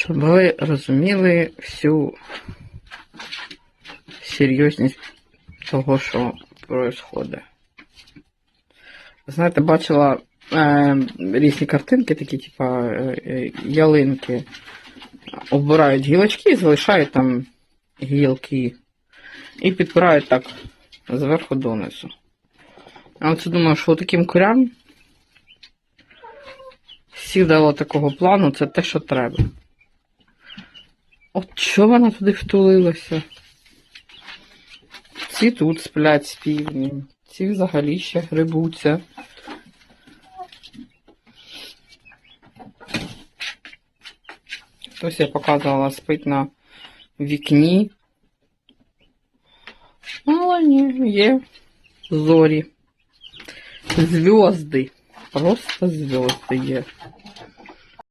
Щоб ви розуміли всю серйозність того, що відбувається. Знаєте, бачила е, різні картинки, такі, типа е, е, ялинки. Оббирають гілочки і залишають там гілки. І підпирають так зверху донизу. А оце думаю, що таким курям сідало такого плану, це те, що треба. От що вона туди втулилася? Ці тут сплять з півнем, ці взагалі ще грибуться. Хтось я показувала спить на вікні. Але ні, є зорі. Зв'язди. Просто зв'язди є.